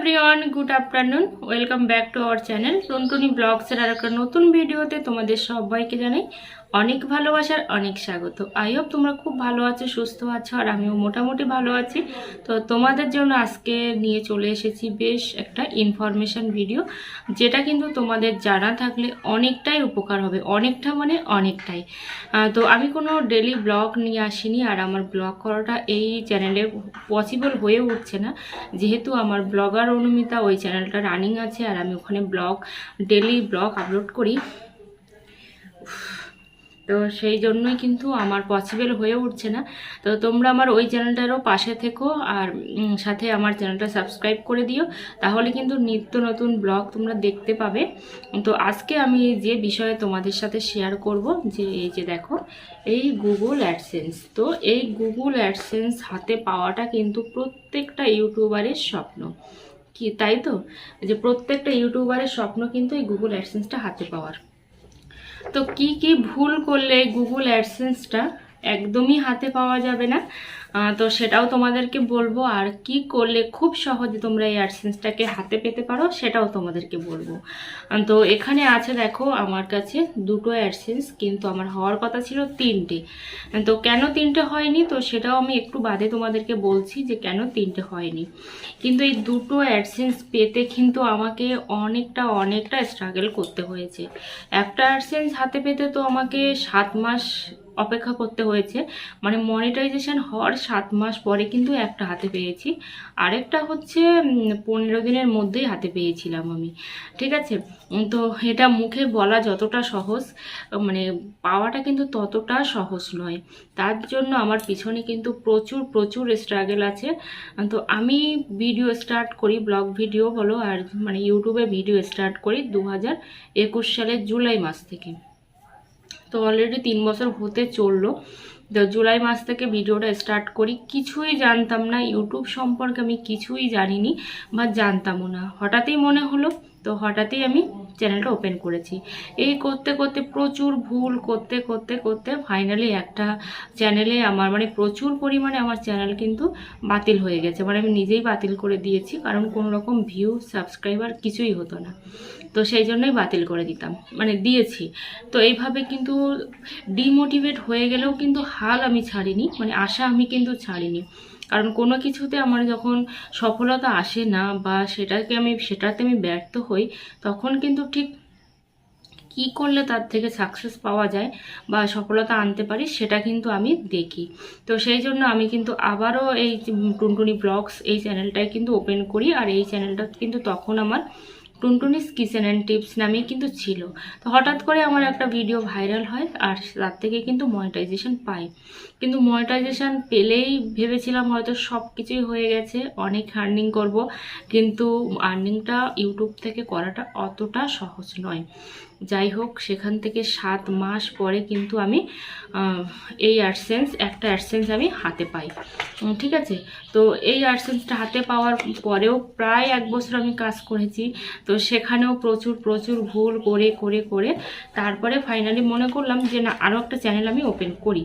Everyone good afternoon welcome back to our channel Tuntuni ব্লগসের আর একটা নতুন ভিডিওতে তোমাদের সবাইকে জানাই অনেক ভালোবাসার অনেক স্বাগত। আই হোপ তোমরা খুব ভালো আছো, সুস্থ আছো, আর আমিও মোটামুটি ভালো আছি। তো তোমাদের জন্য আজকে নিয়ে চলে এসেছি বেশ একটা ইনফরমেশন ভিডিও যেটা কিন্তু তোমাদের জানা থাকলে অনেকটাই উপকার হবে, অনেকটা মানে অনেকটাই। তো আমি কোনো ডেলি ব্লগ নিয়ে আসিনি, আর আমার ব্লগ করাটা এই চ্যানেলে পসিবল হয়ে উঠছে না। যেহেতু আমার ব্লগার অনুমিতা ওই চ্যানেলটা রানিং আছে, আর আমি ওখানে ব্লগ ডেলি ব্লগ আপলোড করি। তো সেই জন্যই কিন্তু আমার পসিবল হয়ে উঠছে না। তো তোমরা আমার ওই চ্যানেলটারও পাশে থেকো আর সাথে আমার চ্যানেলটা সাবস্ক্রাইব করে দিও। তাহলে কিন্তু নিত্য নতুন ব্লগ তোমরা দেখতে পাবে। তো আজকে আমি যে বিষয়ে তোমাদের সাথে শেয়ার করব, যে এই যে দেখো, এই গুগল অ্যাডসেন্স তো এই গুগল অ্যাডসেন্স হাতে পাওয়াটা কিন্তু প্রত্যেকটা ইউটিউবারের স্বপ্ন। কি, তাই তো? যে প্রত্যেকটা ইউটিউবারের স্বপ্ন কিন্তু এই গুগল অ্যাডসেন্সটা হাতে পাওয়ার। তো কি কি ভুল করলে গুগল অ্যাডসেন্সটা একদমই হাতে পাওয়া যাবে না? তো সেটাও তোমাদেরকে বলব। আর কি করলে খুব সহজে তোমরা এই অ্যাডসেন্সটাকে হাতে পেতে পারো, সেটাও তোমাদেরকে বলব। তো এখানে আছে দেখো, আমার কাছে দুটো অ্যাডসেন্স কিন্তু আমার হওয়ার কথা ছিল তিনটে। তো কেন তিনটে হয়নি? তো সেটাও আমি একটু বাদে তোমাদেরকে বলছি যে কেন তিনটে হয়নি। কিন্তু এই দুটো অ্যাডসেন্স পেতে কিন্তু আমাকে অনেকটা অনেকটা স্ট্রাগল করতে হয়েছে। একটা অ্যাডসেন্স হাতে পেতে তো আমাকে সাত মাস অপেক্ষা করতে হয়েছে। মানে মনিটাইজেশন হওয়ার সাত মাস পরে কিন্তু একটা হাতে পেয়েছি। আরেকটা হচ্ছে পনেরো দিনের মধ্যেই হাতে পেয়েছিলাম আমি। ঠিক আছে? তো এটা মুখে বলা যতটা সহজ মানে পাওয়াটা কিন্তু ততটা সহজ নয়। তার জন্য আমার পিছনে কিন্তু প্রচুর প্রচুর স্ট্রাগল আছে। তো আমি ভিডিও স্টার্ট করি ব্লগ ভিডিও বলো, আর মানে ইউটিউবে ভিডিও স্টার্ট করি দু হাজার একুশ সালের জুলাই মাস থেকে। তো অলরেডি তিন বছর হতে চলল। তো জুলাই মাস থেকে ভিডিওটা স্টার্ট করি। কিছুই জানতাম না, ইউটিউব সম্পর্কে আমি কিছুই জানিনি বা জানতামও না। হঠাৎই মনে হলো, তো হঠাৎই আমি চ্যানেলটা ওপেন করেছি। এই করতে করতে প্রচুর ভুল করতে করতে করতে ফাইনালি একটা চ্যানেলে আমার মানে প্রচুর পরিমাণে আমার চ্যানেল কিন্তু বাতিল হয়ে গেছে। মানে আমি নিজেই বাতিল করে দিয়েছি, কারণ কোনো রকম ভিউ সাবস্ক্রাইবার কিছুই হতো না। তো সেই জন্যই বাতিল করে দিতাম মানে দিয়েছি। তো এইভাবে কিন্তু ডিমোটিভেট হয়ে গেলেও কিন্তু হাল আমি ছাড়িনি মানে আশা আমি কিন্তু ছাড়িনি। কারণ কোনো কিছুতে আমার যখন সফলতা আসে না বা সেটাকে আমি, সেটাতে আমি ব্যর্থ হই, তখন কিন্তু ঠিক কি করলে তার থেকে সাকসেস পাওয়া যায় বা সফলতা আনতে পারি সেটা কিন্তু আমি দেখি। তো সেই জন্য আমি কিন্তু আবারও এই টুনটুনি ব্লগস এই চ্যানেলটাই কিন্তু ওপেন করি আর এই চ্যানেলটা কিন্তু তখন আমার টুনটুনিস কিচেন অ্যান্ড টিপস নামেই কিন্তু ছিল। তো হঠাৎ করে আমার একটা ভিডিও ভাইরাল হয় আর তার থেকে কিন্তু মনিটাইজেশন পাই। কিন্তু মনিটাইজেশান পেলেই ভেবেছিলাম হয়তো সব কিছুই হয়ে গেছে, অনেক আর্নিং করব, কিন্তু আর্নিংটা ইউটিউব থেকে করাটা অতটা সহজ নয়। যাই হোক, সেখান থেকে সাত মাস পরে কিন্তু আমি এই অ্যাডসেন্স একটা অ্যাডসেন্স আমি হাতে পাই। ঠিক আছে? তো এই অ্যাডসেন্সটা হাতে পাওয়ার পরেও প্রায় এক বছর আমি কাজ করেছি। তো সেখানেও প্রচুর প্রচুর ভুল করে করে করে তারপরে ফাইনালি মনে করলাম যে না আরও একটা চ্যানেল আমি ওপেন করি।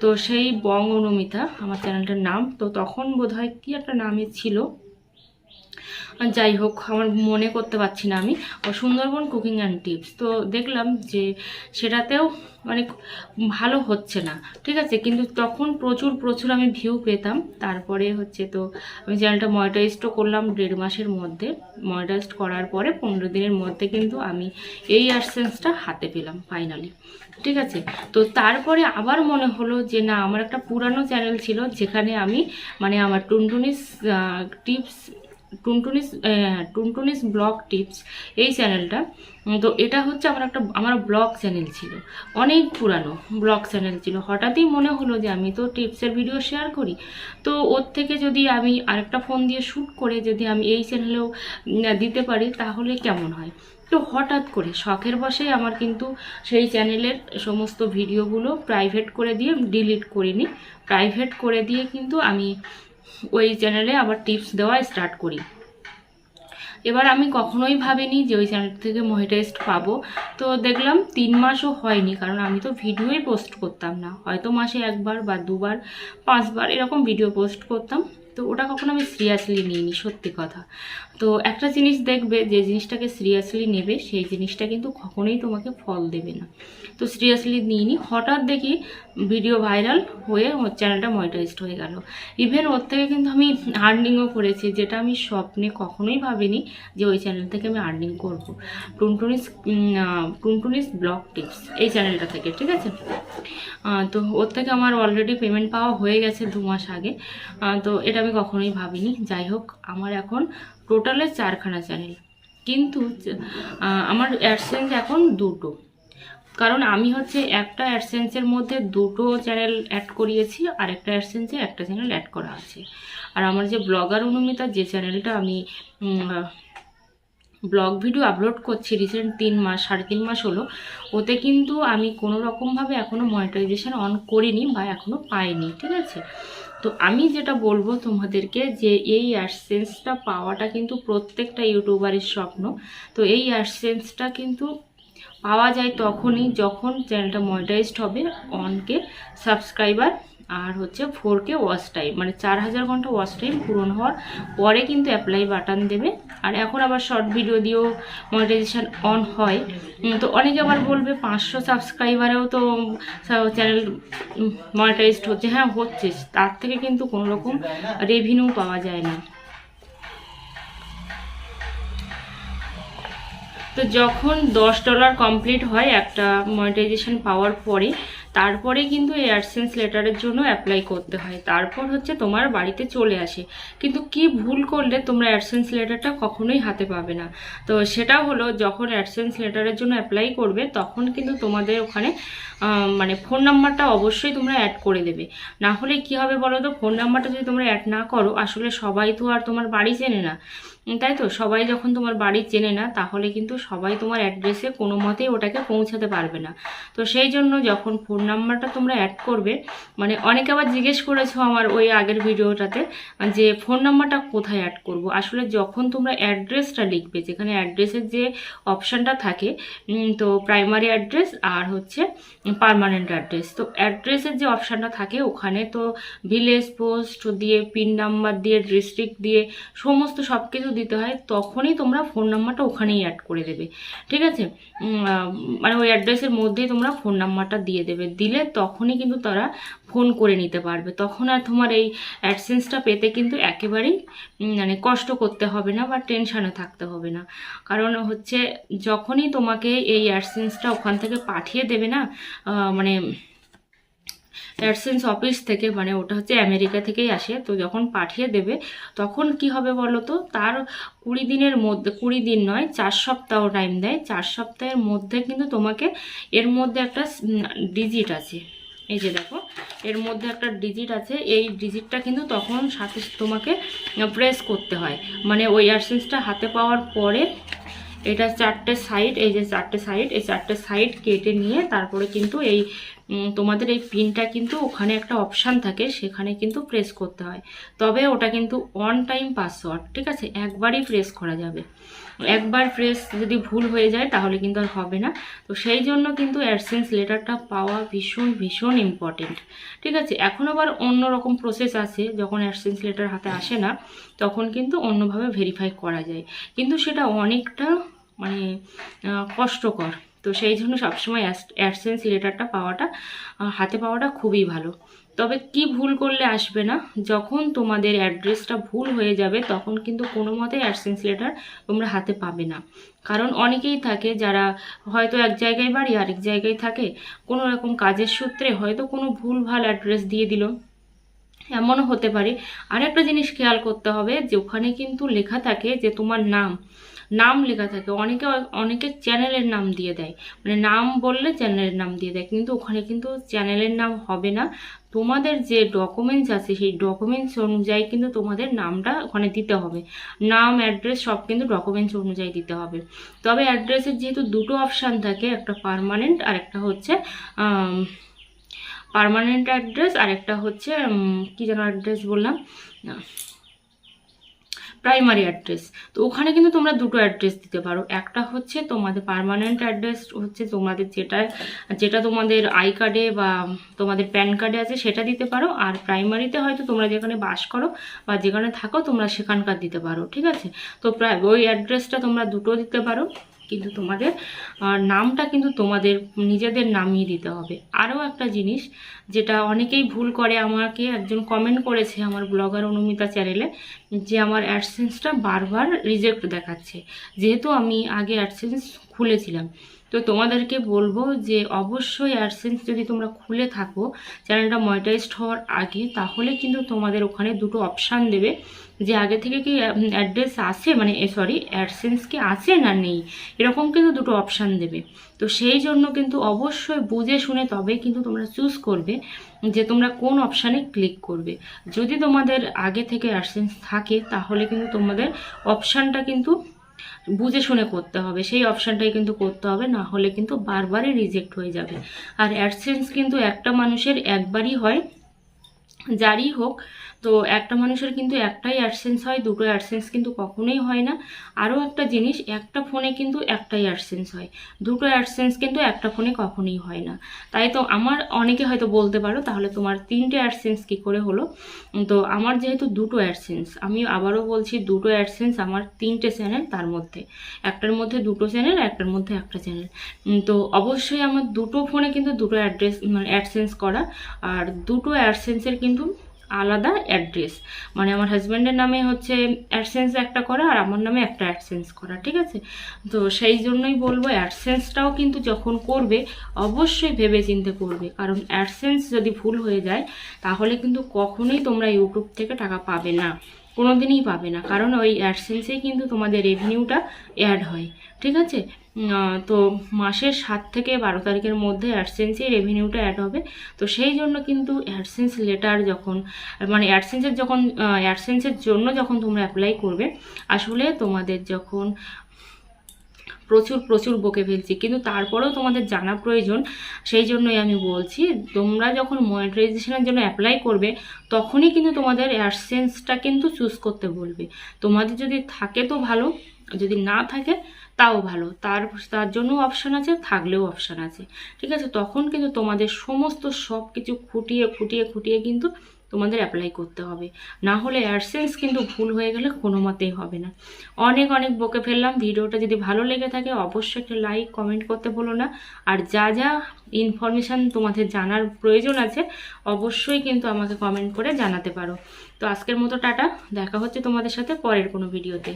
তো সেই বং অনুমিতা আমার চ্যানেলটার নাম তো তখন বোধহয় কি একটা নামে ছিল? যাই হোক, আমার মনে করতে পারছি না আমি। সুন্দরবন কুকিং অ্যান্ড টিপস তো দেখলাম যে সেটাতেও মানে ভালো হচ্ছে না, ঠিক আছে? কিন্তু তখন প্রচুর প্রচুর আমি ভিউ পেতাম। তারপরে হচ্ছে তো আমি চ্যানেলটা মনিটাইজডও করলাম দেড় মাসের মধ্যে। মনিটাইজড করার পরে পনেরো দিনের মধ্যে কিন্তু আমি এই অ্যাডসেন্সটা হাতে পেলাম ফাইনালি ঠিক আছে? তো তারপরে আবার মনে হলো যে না, আমার একটা পুরানো চ্যানেল ছিল, যেখানে আমি মানে আমার Tuntuni's tips Tuntuni's Tuntuni's blog tips এই চ্যানেলটা। তো এটা হচ্ছে আমার একটা, আমার ব্লগ চ্যানেল ছিল। অনেক পুরানো ব্লগ চ্যানেল ছিল। হঠাৎই মনে হলো যে আমি তো টিপসের ভিডিও শেয়ার করি। তো ওর থেকে যদি আমি আরেকটা ফোন দিয়ে শ্যুট করে যদি আমি এই চ্যানেলেও দিতে পারি, তাহলে কেমন হয়? তো হঠাৎ করে শখের বসেই আমার কিন্তু সেই চ্যানেলের সমস্ত ভিডিওগুলো প্রাইভেট করে দিয়ে ডিলিট করিনি। প্রাইভেট করে দিয়ে কিন্তু আমি ওই চ্যানেলে আবার টিপস দেওয়া স্টার্ট করি। এবার আমি কখনোই ভাবিনি যে ওই চ্যানেল থেকে মনিটাইজড পাবো। তো দেখলাম তিন মাসও হয়নি, কারণ আমি তো ভিডিওই পোস্ট করতাম না। হয়তো মাসে একবার বা দুবার, পাঁচবার এরকম ভিডিও পোস্ট করতাম। তো ওটা কখনো আমি সিরিয়াসলি নিইনি, সত্যি কথা। তো একটা জিনিস দেখবে, যে জিনিসটাকে সিরিয়াসলি নেবে, সেই জিনিসটা কিন্তু কখনোই তোমাকে ফল দেবে না। তো সিরিয়াসলি নিইনি হঠাৎ দেখি ভিডিও ভাইরাল হয়ে ওর চ্যানেলটা মনিটাইজড হয়ে গেল। ইভেন ওর থেকে কিন্তু আমি আর্নিংও করেছি, যেটা আমি স্বপ্নে কখনোই ভাবিনি যে ওই চ্যানেল থেকে আমি আর্নিং করব। টুনটুনিস টুনটুনিস ব্লগ টিপস এই চ্যানেলটা থেকে, ঠিক আছে? তো ওর থেকে আমার অলরেডি পেমেন্ট পাওয়া হয়ে গেছে দু মাস আগে। তো এটা আমি কখনোই ভাবিনি। যাই হোক, আমার এখন টোটালে চারখানা চ্যানেল। কিন্তু আমার অ্যাডসেন্স এখন দুটো। কারণ আমি হচ্ছে একটা অ্যাডসেন্সের মধ্যে দুটো চ্যানেল অ্যাড করিয়েছি, আর একটা অ্যাডসেন্সে একটা চ্যানেল অ্যাড করা আছে। আর আমার যে ব্লগার অনুমিতা, যে চ্যানেলটা আমি ব্লগ ভিডিও আপলোড করছি রিসেন্ট তিন মাস, সাড়ে তিন মাস হলো, ওতে কিন্তু আমি কোনো রকমভাবে এখনও মনিটাইজেশন অন করিনি বা এখনও পাইনি, ঠিক আছে? তো আমি যেটা বলব তোমাদেরকে যে এই অ্যাডসেন্সটা পাওয়াটা কিন্তু প্রত্যেকটা ইউটিউবারের স্বপ্ন। তো এই অ্যাডসেন্সটা কিন্তু পাওয়া যায় তখনই যখন চ্যানেলটা মনিটাইজড হবে অনকে সাবস্ক্রাইবার আর হচ্ছে ফোর কে ওয়াচ টাইম মানে চার হাজার ঘণ্টা ওয়াচ টাইম পূরণ হওয়ার পরে কিন্তু অ্যাপ্লাই বাটন দেবে। আর এখন আবার শর্ট ভিডিও দিয়েও মনিটাইজেশান অন হয়। তো অনেকে আবার বলবে পাঁচশো সাবস্ক্রাইবারেও তো চ্যানেল মনিটাইজড হচ্ছে। হ্যাঁ হচ্ছে। তার থেকে কিন্তু কোনো রকম রেভিনিউ পাওয়া যায় না। তো যখন দশ ডলার কমপ্লিট হয় একটা মনিটাইজেশন পাওয়ার পরে, তারপরে কিন্তু এই অ্যাডসেন্স লেটারের জন্য অ্যাপ্লাই করতে হয়। তারপর হচ্ছে তোমার বাড়িতে চলে আসে। কিন্তু কি ভুল করলে তোমরা অ্যাডসেন্স লেটারটা কখনোই হাতে পাবে না। তো সেটা হলো যখন অ্যাডসেন্স লেটারের জন্য অ্যাপ্লাই করবে, তখন কিন্তু তোমাদের ওখানে মানে ফোন নাম্বারটা অবশ্যই তোমরা অ্যাড করে দেবে। না হলে কি হবে বলো তো? ফোন নাম্বারটা যদি তোমরা অ্যাড না করো, আসলে সবাই তো আর তোমার বাড়ি চেনে না। তাই তো? সবাই যখন তোমার বাড়ি চেনে না, তাহলে কিন্তু সবাই তোমার অ্যাড্রেসে কোনো মতেই ওটাকে পৌঁছাতে পারবে না। তো সেই জন্য যখন ফোন নাম্বারটা তোমরা অ্যাড করবে মানে অনেকে আবার জিজ্ঞেস করেছ আমার ওই আগের ভিডিওটাতে, যে ফোন নাম্বারটা কোথায় অ্যাড করব? আসলে যখন তোমরা অ্যাড্রেসটা লিখবে, যেখানে অ্যাড্রেসের যে অপশানটা থাকে তো প্রাইমারি অ্যাড্রেস আর হচ্ছে পার্মানেন্ট অ্যাড্রেস তো অ্যাড্রেসের যে অপশানটা থাকে, ওখানে তো ভিলেজ পোস্ট দিয়ে পিন নাম্বার দিয়ে ডিস্ট্রিক্ট দিয়ে, সমস্ত সব কিছু দিতে হয়, তখনই তোমরা ফোন নাম্বারটা ওখানেই অ্যাড করে দেবে। ঠিক আছে? মানে ওই অ্যাড্রেসের মধ্যেই তোমরা ফোন নাম্বারটা দিয়ে দেবে। দিলে তখনই কিন্তু তারা ফোন করে নিতে পারবে। তখন আর তোমার এই অ্যাডসেন্সটা পেতে কিন্তু একেবারেই মানে কষ্ট করতে হবে না বা টেনশানে থাকতে হবে না। কারণ হচ্ছে যখনই তোমাকে এই অ্যাডসেন্সটা ওখান থেকে পাঠিয়ে দেবে না মানে অ্যাডসেন্স অফিস থেকে মানে ওটা হচ্ছে আমেরিকা থেকেই আসে। তো যখন পাঠিয়ে দেবে, তখন কি হবে বলো তো? তার কুড়ি দিনের মধ্যে, কুড়ি দিন নয়, চার সপ্তাহ টাইম দেয়। চার সপ্তাহের মধ্যে কিন্তু তোমাকে এর মধ্যে একটা ডিজিট আছে। এই যে দেখো, এর মধ্যে একটা ডিজিট আছে। এই ডিজিটটা কিন্তু তখন সাথে তোমাকে প্রেস করতে হয়। মানে ওই অ্যাডসেন্সটা হাতে পাওয়ার পরে এটা চারটে সাইড এই যে চারটে সাইড এই চারটে সাইড কেটে নিয়ে তারপরে কিন্তু এই তোমাদের এই পিনটা কিন্তু ওখানে একটা অপশান থাকে, সেখানে কিন্তু প্রেস করতে হয়। তবে ওটা কিন্তু অন টাইম পাসওয়ার্ড ঠিক আছে? একবারই প্রেস করা যাবে। একবার প্রেস যদি ভুল হয়ে যায়, তাহলে কিন্তু আর হবে না। তো সেই জন্য কিন্তু অ্যাডসেন্স লেটারটা পাওয়া ভীষণ ভীষণ ইম্পর্টেন্ট ঠিক আছে? এখন আবার অন্য রকম প্রসেস আছে যখন অ্যাডসেন্স লেটার হাতে আসে না, তখন কিন্তু অন্যভাবে ভেরিফাই করা যায়। কিন্তু সেটা অনেকটা মানে কষ্টকর। তো সেই জন্য সবসময় অ্যাডসেন্স লেটারটা পাওয়াটা হাতে পাওয়াটা খুবই ভালো। তবে কি ভুল করলে আসবে না, যখন তোমাদের অ্যাড্রেসটা ভুল হয়ে যাবে, তখন কিন্তু কোনো মতেই অ্যাডসেন্স লেটার তোমরা হাতে পাবে না। কারণ অনেকেই থাকে যারা হয়তো এক জায়গায় বাড়ি, আরেক জায়গায় থাকে, কোনো রকম কাজের সূত্রে হয়তো কোনো ভুল, ভালো অ্যাড্রেস দিয়ে দিল। এমনও হতে পারে। আর একটা জিনিস খেয়াল করতে হবে যে, ওখানে কিন্তু লেখা থাকে যে, তোমার নাম। নাম লেখা থাকে। অনেকে অনেকে চ্যানেলের নাম দিয়ে দেয়। মানে নাম বললে চ্যানেলের নাম দিয়ে দেয়। কিন্তু ওখানে কিন্তু চ্যানেলের নাম হবে না। তোমাদের যে ডকুমেন্টস আছে, সেই ডকুমেন্টস অনুযায়ী কিন্তু তোমাদের নামটা ওখানে দিতে হবে। নাম অ্যাড্রেস সব কিন্তু ডকুমেন্টস অনুযায়ী দিতে হবে। তবে অ্যাড্রেসের যেহেতু দুটো অপশান থাকে, একটা পার্মানেন্ট আর একটা হচ্ছে পার্মানেন্ট অ্যাড্রেস আর একটা হচ্ছে কী যেন অ্যাড্রেস বললাম? প্রাইমারি অ্যাড্রেস তো ওখানে কিন্তু তোমরা দুটো অ্যাড্রেস দিতে পারো। একটা হচ্ছে তোমাদের পারমানেন্ট অ্যাড্রেস হচ্ছে তোমাদের যেটা যেটা তোমাদের আই কার্ডে বা তোমাদের প্যান কার্ডে আছে, সেটা দিতে পারো। আর প্রাইমারিতে হয়তো তোমরা যেখানে বাস করো বা যেখানে থাকো, তোমরা সেখানকার দিতে পারো। ঠিক আছে? তো প্রায় ওই অ্যাড্রেসটা তোমরা দুটো দিতে পারো। কিন্তু তোমাদের নামটা কিন্তু তোমাদের, নিজেদের নামিয়ে দিতে হবে। আরও একটা জিনিস যেটা অনেকেই ভুল করে, আমাকে একজন কমেন্ট করেছে আমার ব্লগার অনুমিতা চ্যানেলে যে আমার অ্যাডসেন্সটা বারবার রিজেক্ট দেখাচ্ছে। যেহেতু আমি আগে অ্যাডসেন্স খুলেছিলাম। তো তোমাদেরকে বলব যে অবশ্যই অ্যাডসেন্স যদি তোমরা খুলে থাকো, চ্যানেলটা মনিটাইজড হওয়ার আগে, তাহলে কিন্তু তোমাদের ওখানে দুটো অপশান দেবে যে আগে থেকে কি অ্যাড্রেস আছে মানে সরি অ্যাডসেন্স কি আছে না নেই, এরকম কিন্তু দুটো অপশান দেবে। তো সেই জন্য কিন্তু অবশ্যই বুঝে শুনে তবে কিন্তু তোমরা চুজ করবে যে তোমরা কোন অপশানে ক্লিক করবে। যদি তোমাদের আগে থেকে অ্যাডসেন্স থাকে, তাহলে কিন্তু তোমাদের অপশানটা কিন্তু বুঝে শুনে করতে হবে। সেই অপশানটাই কিন্তু করতে হবে, না হলে কিন্তু বারবারই রিজেক্ট হয়ে যাবে। আর অ্যাডসেন্স কিন্তু একটা মানুষের একবারই হয়, যারই হোক তো একটা মানুষের কিন্তু একটাই অ্যাডসেন্স হয় দুটো অ্যাডসেন্স কিন্তু কখনোই হয় না। আরও একটা জিনিস, একটা ফোনে কিন্তু একটাই অ্যাডসেন্স হয়। দুটো অ্যাডসেন্স কিন্তু একটা ফোনে কখনোই হয় না। তাই তো আমার অনেকে হয়তো বলতে পারো, তাহলে তোমার তিনটে অ্যাডসেন্স কী করে হলো? তো আমার যেহেতু দুটো অ্যাডসেন্স আমি আবারও বলছি দুটো অ্যাডসেন্স আমার তিনটে চ্যানেল তার মধ্যে। একটার মধ্যে দুটো চ্যানেল একটার মধ্যে একটা চ্যানেল তো অবশ্যই আমার দুটো ফোনে কিন্তু দুটো অ্যাড্রেস মানে অ্যাডসেন্স করা। আর দুটো অ্যাডসেন্সের কিন্তু আলাদা অ্যাড্রেস। মানে আমার হাজব্যান্ডের নামে হচ্ছে অ্যাডসেন্স একটা করা আর আমার নামে একটা অ্যাডসেন্স করা, ঠিক আছে? তো সেই জন্যই বলব অ্যাডসেন্সটাও কিন্তু যখন করবে, অবশ্যই ভেবে চিনতে করবে। কারণ অ্যাডসেন্স যদি ভুল হয়ে যায়, তাহলে কিন্তু কখনোই তোমরা ইউটিউব থেকে টাকা পাবে না। কোনো দিনই পাবে না। কারণ ওই অ্যাডসেন্সেই কিন্তু তোমাদের রেভিনিউটা অ্যাড হয়। ঠিক আছে? তো মাসের সাত থেকে বারো তারিখের মধ্যে অ্যাডসেন্সেই রেভিনিউটা অ্যাড হবে। তো সেই জন্য কিন্তু অ্যাডসেন্স লেটার যখন মানে অ্যাডসেন্সের যখন অ্যাডসেন্সের জন্য যখন তোমরা অ্যাপ্লাই করবে, আসলে তোমাদের যখন প্রচুর প্রচুর বকে ফেলছি। কিন্তু তারপরেও তোমাদের জানা প্রয়োজন, সেই জন্যই আমি বলছি, তোমরা যখন মনিটাইজেশনের জন্য অ্যাপ্লাই করবে, তখনই কিন্তু তোমাদের অ্যাডসেন্সটা কিন্তু চুজ করতে বলবে। তোমাদের যদি থাকে তো ভালো, যদি না থাকে তাও ভালো। তার তার জন্য অপশান আছে, থাকলেও অপশান আছে। ঠিক আছে? তখন কিন্তু তোমাদের সমস্ত সব কিছু খুঁটিয়ে খুঁটিয়ে খুঁটিয়ে কিন্তু তোমাদের অ্যাপ্লাই করতে হবে। না হলে অ্যাডসেন্স কিন্তু ভুল হয়ে গেলে কোনো মতেই হবে না। অনেক অনেক বকে ফেললাম। ভিডিওটা যদি ভালো লেগে থাকে, অবশ্যই একটা লাইক কমেন্ট করতে বলো না। আর যা যা ইনফরমেশান তোমাদের জানার প্রয়োজন আছে, অবশ্যই কিন্তু আমাকে কমেন্ট করে জানাতে পারো। তো আজকের মতো টাটা। দেখা হচ্ছে তোমাদের সাথে পরের কোনো ভিডিওতে